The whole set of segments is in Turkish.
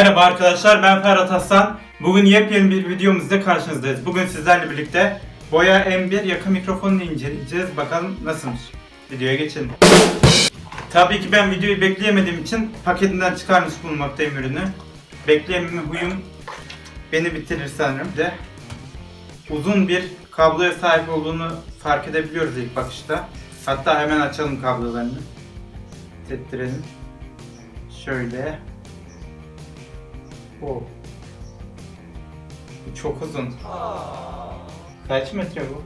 Merhaba arkadaşlar ben Ferhat Aslan. Bugün yepyeni bir videomuzda karşınızdayız. Bugün sizlerle birlikte Boya M1 yakın mikrofonunu inceleyeceğiz. Bakalım nasılmış. Videoya geçelim. Tabii ki ben videoyu bekleyemediğim için paketinden çıkarmış bulunmaktayım ürünü. Bekleyememe huyum beni bitirir sanırım de. Uzun bir kabloya sahip olduğunu fark edebiliyoruz ilk bakışta. Hatta hemen açalım kablolarını. Tettirelim. Şöyle. O. Bu çok uzun. Kaç metre bu?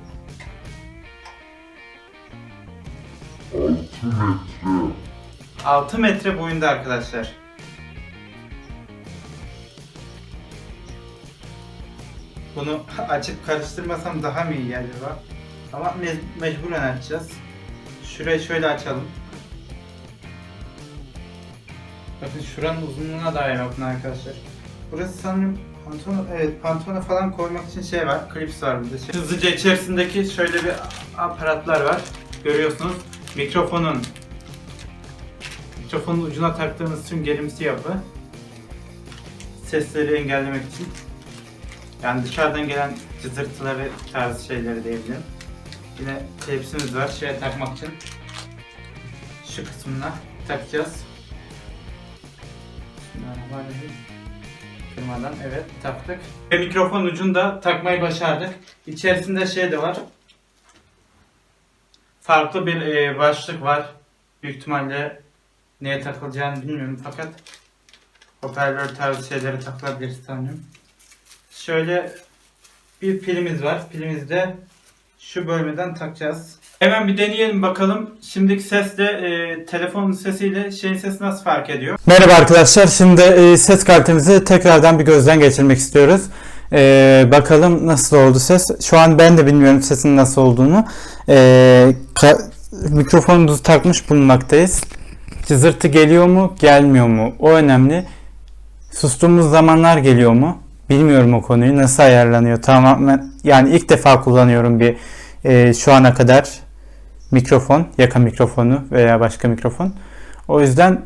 6 metre. 6 metre boyunda arkadaşlar. Bunu açıp karıştırmasam daha mı iyi acaba? Ama me- mecburen açacağız. Şurayı şöyle açalım. Bakın şuranın uzunluğuna dair bakın arkadaşlar. Burası sanırım pantolon, evet pantolona falan koymak için şey var, klips var burada. Şey. Hızlıca içerisindeki şöyle bir aparatlar var. Görüyorsunuz mikrofonun mikrofonun ucuna taktığımız süngerimsi yapı sesleri engellemek için yani dışarıdan gelen cızırtıları tarzı şeyleri diyebilirim. Yine tepsimiz var şeye takmak için şu kısmına takacağız. Bismillahirrahmanirrahim. Kırmadan evet taktık. Ve mikrofon ucunda takmayı başardık. İçerisinde şey de var. Farklı bir e, başlık var. Büyük ihtimalle neye takılacağını bilmiyorum fakat hoparlör tarzı şeylere takılabilir sanıyorum. Şöyle bir pilimiz var. Pilimizi de şu bölmeden takacağız. Hemen bir deneyelim bakalım. Şimdiki sesle e, telefonun sesiyle şeyin sesi nasıl fark ediyor? Merhaba arkadaşlar. Şimdi e, ses kalitemizi tekrardan bir gözden geçirmek istiyoruz. E, bakalım nasıl oldu ses. Şu an ben de bilmiyorum sesin nasıl olduğunu. E, mikrofonumuzu takmış bulunmaktayız. Cızırtı geliyor mu, gelmiyor mu? O önemli. Sustuğumuz zamanlar geliyor mu? Bilmiyorum o konuyu. Nasıl ayarlanıyor? Tamamen yani ilk defa kullanıyorum bir e, şu ana kadar mikrofon, yaka mikrofonu veya başka mikrofon. O yüzden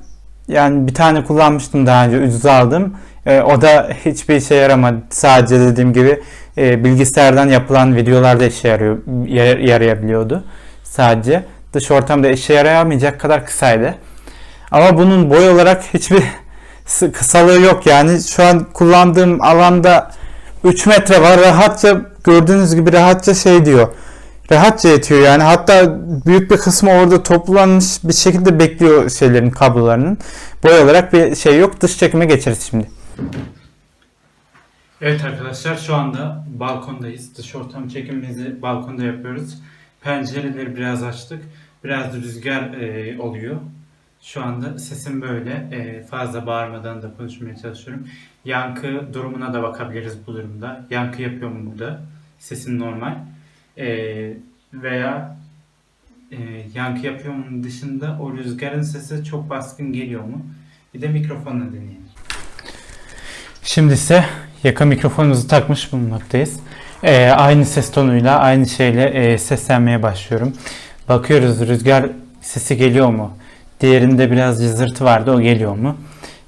yani bir tane kullanmıştım daha önce ucuza aldım. Ee, o da hiçbir işe yaramadı. Sadece dediğim gibi e, bilgisayardan yapılan videolarda işe yarıyor, yar- yarayabiliyordu. Sadece dış ortamda işe yarayamayacak kadar kısaydı. Ama bunun boy olarak hiçbir kısalığı yok yani. Şu an kullandığım alanda 3 metre var. Rahatça gördüğünüz gibi rahatça şey diyor. Rahatça yetiyor yani. Hatta büyük bir kısmı orada toplanmış bir şekilde bekliyor şeylerin kablolarının. Boy olarak bir şey yok. Dış çekime geçeriz şimdi. Evet arkadaşlar şu anda balkondayız. Dış ortam çekimimizi balkonda yapıyoruz. Pencereleri biraz açtık. Biraz rüzgar e, oluyor. Şu anda sesim böyle. E, fazla bağırmadan da konuşmaya çalışıyorum. Yankı durumuna da bakabiliriz bu durumda. Yankı yapıyor mu burada? Sesim normal. E, veya e, yankı yapıyor mu dışında o rüzgarın sesi çok baskın geliyor mu? Bir de mikrofonla deneyelim. Şimdi ise yaka mikrofonumuzu takmış bulunmaktayız. Ee, aynı ses tonuyla, aynı şeyle e, seslenmeye başlıyorum. Bakıyoruz rüzgar sesi geliyor mu? Diğerinde biraz cızırtı vardı, o geliyor mu?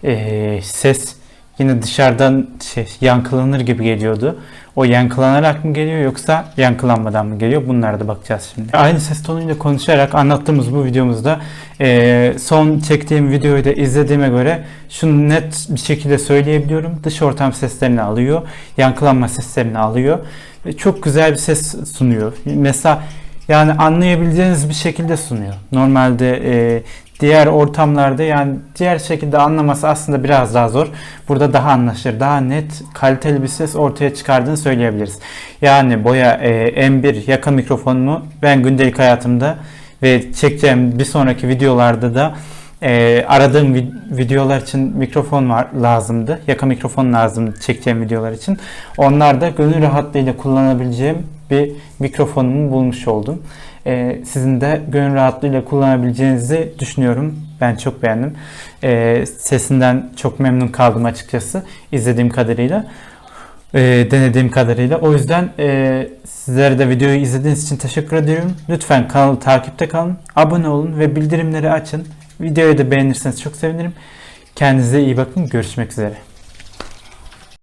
Ee, ses yine dışarıdan şey, yankılanır gibi geliyordu. O yankılanarak mı geliyor yoksa yankılanmadan mı geliyor? Bunlara da bakacağız şimdi. Aynı ses tonuyla konuşarak anlattığımız bu videomuzda e, son çektiğim videoyu da izlediğime göre şunu net bir şekilde söyleyebiliyorum. Dış ortam seslerini alıyor, yankılanma seslerini alıyor ve çok güzel bir ses sunuyor. Mesela yani anlayabileceğiniz bir şekilde sunuyor. Normalde e, diğer ortamlarda yani diğer şekilde anlaması aslında biraz daha zor. Burada daha anlaşılır, daha net, kaliteli bir ses ortaya çıkardığını söyleyebiliriz. Yani Boya e, M1 yaka mikrofonumu ben gündelik hayatımda ve çekeceğim bir sonraki videolarda da e, aradığım vi- videolar için mikrofon var lazımdı. Yaka mikrofon lazımdı çekeceğim videolar için. Onlar da gönül rahatlığıyla kullanabileceğim bir mikrofonumu bulmuş oldum. E, sizin de gönül rahatlığıyla kullanabileceğinizi düşünüyorum. Ben çok beğendim. E, sesinden çok memnun kaldım açıkçası izlediğim kadarıyla. E, denediğim kadarıyla. O yüzden e, sizlere de videoyu izlediğiniz için teşekkür ediyorum. Lütfen kanalı takipte kalın, abone olun ve bildirimleri açın. Videoyu da beğenirseniz çok sevinirim. Kendinize iyi bakın. Görüşmek üzere.